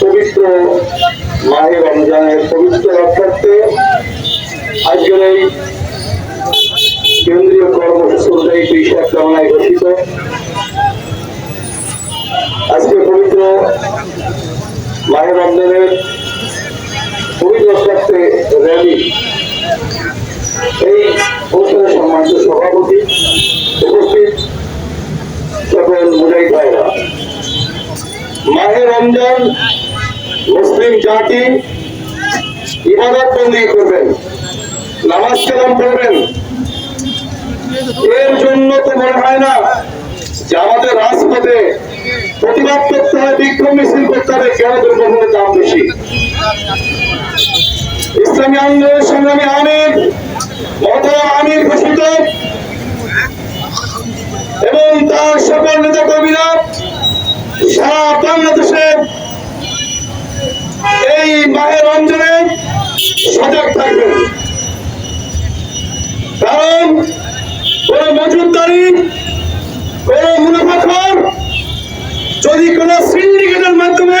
পবিত্র মাহে রমজানের পবিত্র রক্ষার্থে আজকের এই কেন্দ্রীয় কর্মসূচি অনুযায়ী বিশাখ কামনায় ঘোষিত আজকে রক্ষার্থে র্যালি এই অনুষ্ঠানের সম্মানিত সভাপতি উপস্থিত সকল ভাইরা রমজান মুসলিম জাতি ইবাদত বন্দী করবেন, নামাজ কালাম পড়বেন। এর জন্য তো মনে হয় না যে আমাদের রাজপথে হবে কেন দুর্ঘটনার দাম বেশি। ইসলামী আন্দোলনের সংগ্রামী আমির মহতরম আমির ঘোষিত, এবং তার সকল নেতা কর্মীরা সারা বাংলাদেশে এই মাহে রমজানে সজাগ থাকবেন। কারণ কোন মজুদারি কোন মুনাফাখর যদি কোন সিন্ডিকেটের মাধ্যমে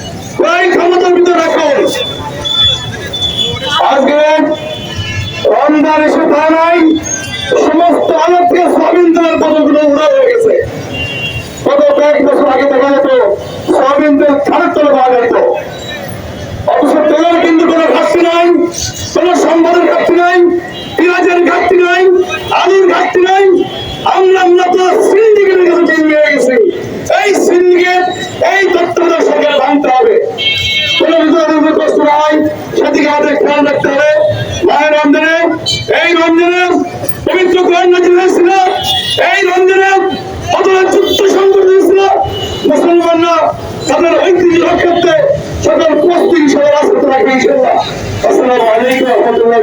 ক্রয় ক্ষমতার ভিতরে রাখুন আজকে নাই সমস্ত আলোককে সোয়াবিন তেলের পদগুলো ঘাটতি নাই, কোনো ঘাটতি নাই, পেঁয়াজের ঘাটতি আমরা সিন্ডিকেটের কাছে টিম হয়ে গেছি এই সিন্ডিকেট এই তত্ত্বাবধায়ক সরকার ভাঙতে হবে কোনো নাই সেদিকে আমাদের এই রমজানে অতটা যুদ্ধ সংগঠিত হয়েছিল। মুসলমানরা তাদের ঐতিহ্য রক্ষার্থে সকল প্রস্তুতি সবার আসতে রাখবে ইনশাল্লাহ আসসালামু আলাইকুম রহমতুল্লাহ